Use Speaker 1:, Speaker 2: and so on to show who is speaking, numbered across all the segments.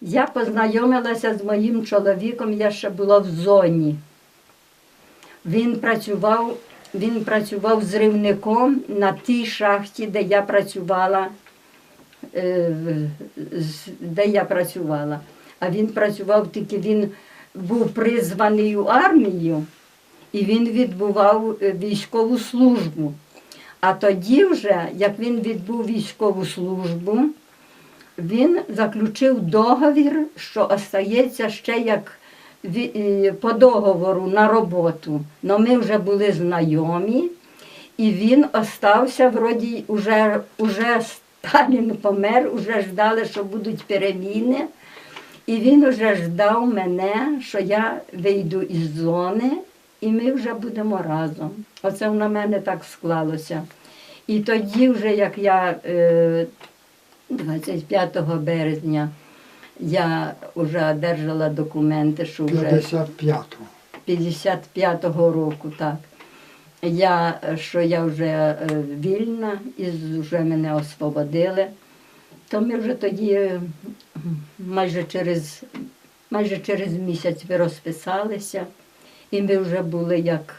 Speaker 1: Я познайомилася з моїм чоловіком, я ще була в зоні. Він працював, він працював зривником на тій шахті, де я працювала, е, де я працювала. А він працював тільки він був призваний у армію і він відбував е, військову службу. А тоді, вже, як він відбув військову службу, він заключив договір, що остається ще як е, по договору на роботу. Но ми вже були знайомі, і він остався, вроді, уже, уже Сталін помер, уже ждали, що будуть переміни. І він вже ждав мене, що я вийду із зони, і ми вже будемо разом. Оце на мене так склалося. І тоді, вже як я е, 25 березня я вже одержала документи, що вже
Speaker 2: 55-го.
Speaker 1: 55-го року, так. Я, що я вже е, вільна і вже мене освободили. То ми вже тоді е, майже через, майже через місяць ви розписалися, і ми вже були як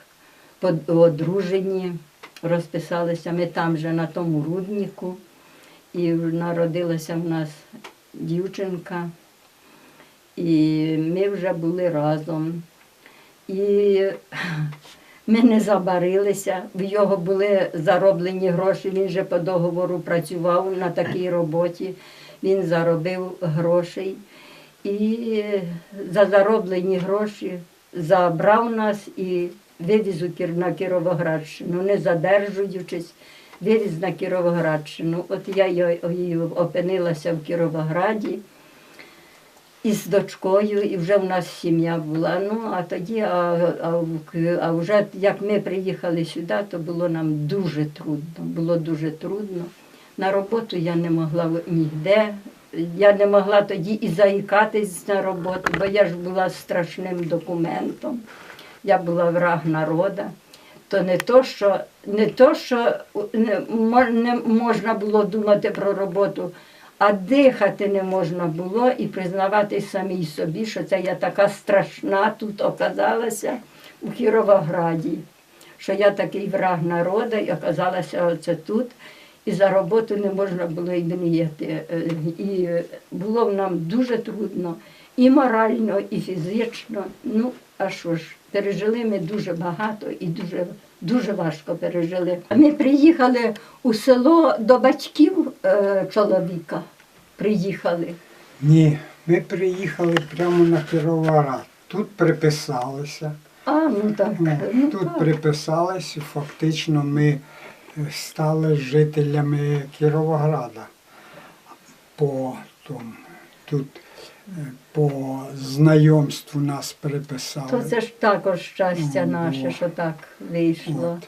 Speaker 1: одружені, розписалися. Ми там же на тому руднику, і народилася в нас дівчинка, і ми вже були разом. І ми не забарилися. В його були зароблені гроші. Він же по договору працював на такій роботі. Він заробив грошей. І за зароблені гроші забрав нас і вивіз на Кіровоградщину, не задержуючись, вивіз на Кіровоградщину. От я опинилася в Кіровограді із дочкою, і вже в нас сім'я була. Ну, а тоді, а, а, а вже як ми приїхали сюди, то було нам дуже трудно. Було дуже трудно. На роботу я не могла ніде. Я не могла тоді і заїкатись на роботу, бо я ж була страшним документом. Я була враг народа. То не то, що не то, що не, можна було думати про роботу, а дихати не можна було і признавати самій собі, що це я така страшна тут оказалася у Кіровограді, що я такий враг народу і оказалася оце тут. І за роботу не можна було і мріяти. Е, І було нам дуже трудно і морально, і фізично. Ну, а що ж, пережили ми дуже багато і дуже, дуже важко пережили. Ми приїхали у село до батьків е, чоловіка. Приїхали.
Speaker 2: Ні, ми приїхали прямо на Кіровоград. Тут приписалися.
Speaker 1: А, ну так.
Speaker 2: Ну, тут
Speaker 1: так.
Speaker 2: приписалися, і фактично ми е, стали жителями Кіровограда. По, тому, тут, по знайомству нас приписали.
Speaker 1: То це ж також щастя наше,
Speaker 2: ну.
Speaker 1: що так вийшло.
Speaker 2: От.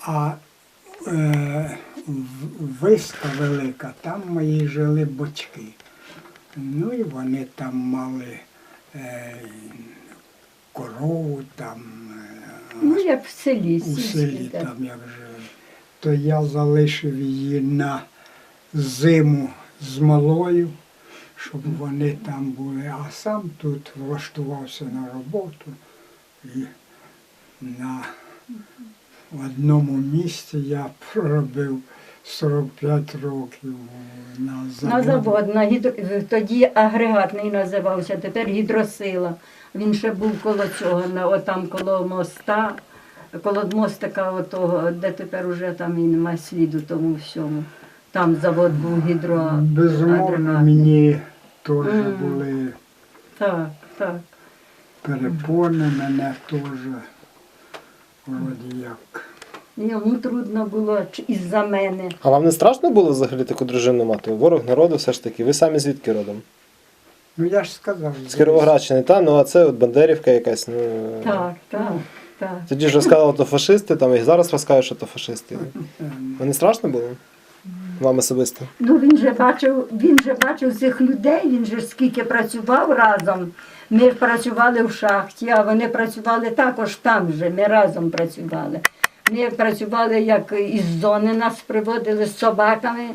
Speaker 2: А е, виска велика, там мої жили батьки. Ну і вони там мали е, корову, там е,
Speaker 1: Ну, як в селі.
Speaker 2: у селі
Speaker 1: так.
Speaker 2: там як жили. То я залишив її на зиму з малою, щоб вони там були, а сам тут влаштувався на роботу і на одному місці я проробив 45 років на заводі.
Speaker 1: На завод, на гідро... тоді агрегатний називався, тепер гідросила. Він ще був коло цього, на, отам коло моста, коло мостика отого, де тепер уже там і немає сліду тому всьому. Там завод був гідро.
Speaker 2: Безумовно, мені теж були
Speaker 1: Так, так.
Speaker 2: перепони, мене теж вроді як.
Speaker 1: Йому трудно було із-за мене.
Speaker 3: А вам не страшно було взагалі таку дружину мати? Ворог народу все ж таки. Ви самі звідки родом?
Speaker 2: Ну я ж сказав.
Speaker 3: З Кіровоградщини, та? Ну а це от Бандерівка якась. Ну...
Speaker 1: Так, так, так.
Speaker 3: Тоді ж розказали, то фашисти, там і зараз розкажуть, що то фашисти. Вам не страшно було? Вам особисто?
Speaker 1: Ну він же бачив, він же бачив цих людей, він же скільки працював разом. Ми працювали в шахті, а вони працювали також там же, ми разом працювали. Ми працювали, як із зони нас приводили з собаками,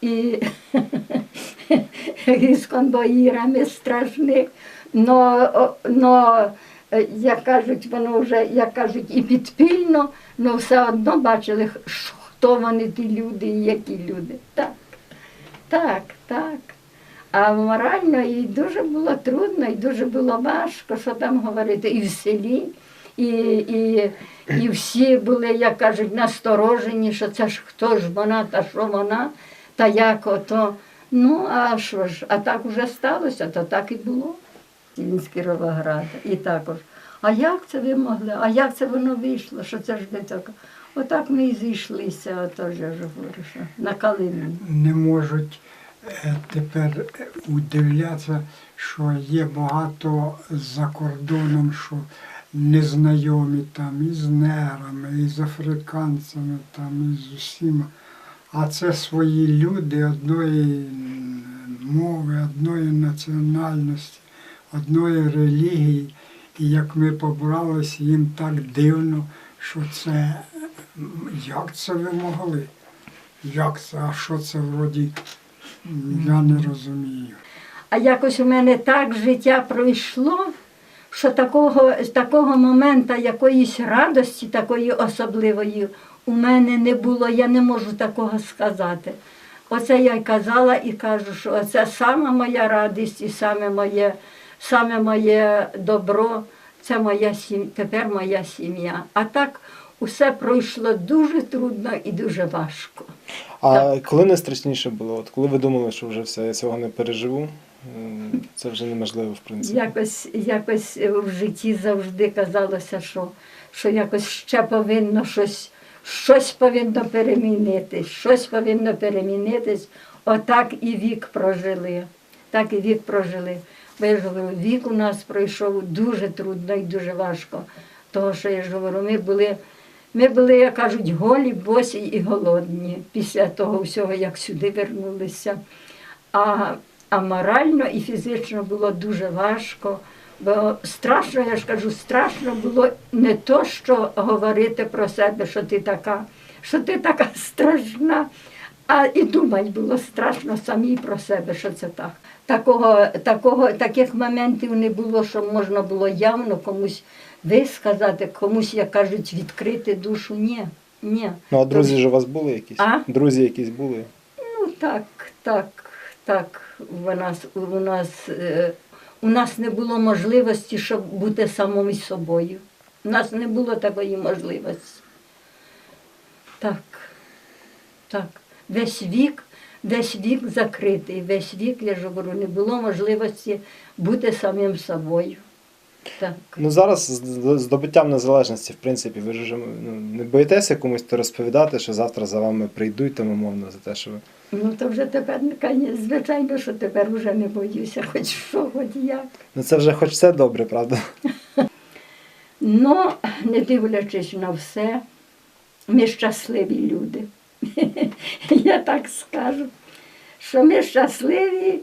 Speaker 1: і, і конвоїрами страшних. Но, но, е, як кажуть, воно вже, як кажуть, і підпільно, але все одно бачили, що- хто вони ті люди і які люди. Так, так, так. А морально і дуже було трудно, і дуже було важко, що там говорити, і в селі, і, і, і всі були, як кажуть, насторожені, що це ж хто ж вона, та що вона, та як ото. Ну, а що ж, а так уже сталося, то так і було. Він з Кіровограда. І також. А як це ви могли? А як це воно вийшло? Що це ж ви так? Отак ми і зійшлися, ото ж я ж говорю, що на калині.
Speaker 2: не можуть е, тепер е, удивлятися, що є багато за кордоном, що незнайомі там і з нерами, і з африканцями, там, і з усіма. А це свої люди одної мови, одної національності, одної релігії. І як ми побралися, їм так дивно, що це як це ви могли? Як це? А що це вроді? Я не розумію.
Speaker 1: А якось у мене так життя пройшло, що такого, такого моменту якоїсь радості, такої особливої, у мене не було, я не можу такого сказати. Оце я й казала і кажу, що це саме моя радість і саме моє, саме моє добро, це моя сім... тепер моя сім'я. А так усе пройшло дуже трудно і дуже важко.
Speaker 3: А коли найстрашніше було? От коли ви думали, що вже все, я цього не переживу, це вже неможливо, в принципі.
Speaker 1: Якось, якось в житті завжди казалося, що, що якось ще повинно щось, щось повинно перемінитись, щось повинно перемінитись. Отак і вік прожили. Так і вік прожили. Бо ж говорю, вік у нас пройшов дуже трудно і дуже важко. Того, що я ж говорю, ми були, ми були, як кажуть, голі, босі і голодні після того всього, як сюди вернулися. А, а морально і фізично було дуже важко. Бо страшно, я ж кажу, страшно було не то, що говорити про себе, що ти така, що ти така страшна, а і думати було страшно самі про себе, що це так. Такого, такого, таких моментів не було, що можна було явно комусь висказати, комусь, як кажуть, відкрити душу. Ні, ні.
Speaker 3: Ну, а друзі ж у вас були якісь?
Speaker 1: А?
Speaker 3: Друзі якісь були?
Speaker 1: Ну так, так, так. У нас, у нас, е, у нас не було можливості, щоб бути самим собою. У нас не було такої можливості. Так, так. Весь вік, весь вік закритий, весь вік, я ж говорю, не було можливості бути самим собою. Так.
Speaker 3: Ну зараз з здобуттям незалежності, в принципі, ви ж ну, не боїтеся комусь то розповідати, що завтра за вами прийдуть, там, умовно, за те, що ви.
Speaker 1: Ну то вже тепер, звісно, звичайно, що тепер вже не боюся, хоч що, хоч як.
Speaker 3: Ну це вже хоч все добре, правда?
Speaker 1: Ну, не дивлячись на все, ми щасливі люди. Я так скажу, що ми щасливі,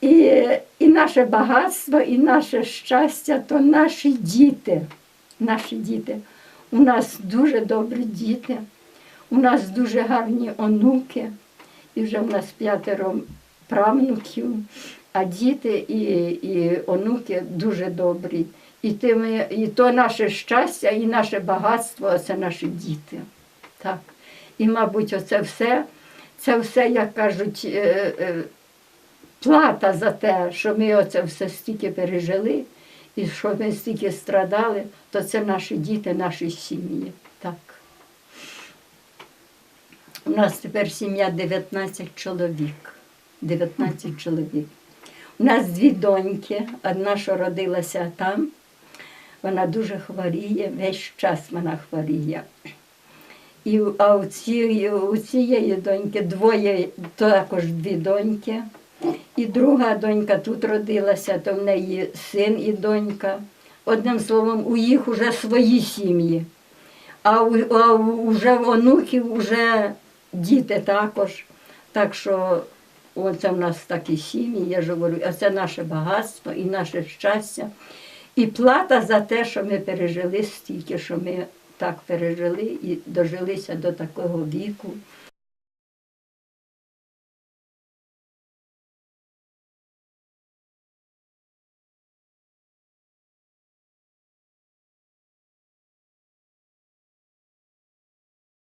Speaker 1: і, і наше багатство, і наше щастя то наші діти. Наші діти. У нас дуже добрі діти, у нас дуже гарні онуки, і вже в нас п'ятеро правнуків, а діти і, і онуки дуже добрі. І, тими, і то наше щастя, і наше багатство це наші діти. Так. І, мабуть, оце все, це все, як кажуть, е, е, плата за те, що ми оце все стільки пережили, і що ми стільки страдали, то це наші діти, наші сім'ї. Так. У нас тепер сім'я 19 чоловік. 19 чоловік. У нас дві доньки, одна, що родилася там, вона дуже хворіє, весь час вона хворіє. І, а у цієї, у цієї доньки двоє, також дві доньки. І друга донька тут родилася, то в неї син і донька. Одним словом, у їх вже свої сім'ї. А у, а вже онуків вже діти також. Так що оце в нас такі сім'ї, я ж говорю, а це наше багатство і наше щастя. І плата за те, що ми пережили стільки, що ми так пережили і дожилися до такого віку,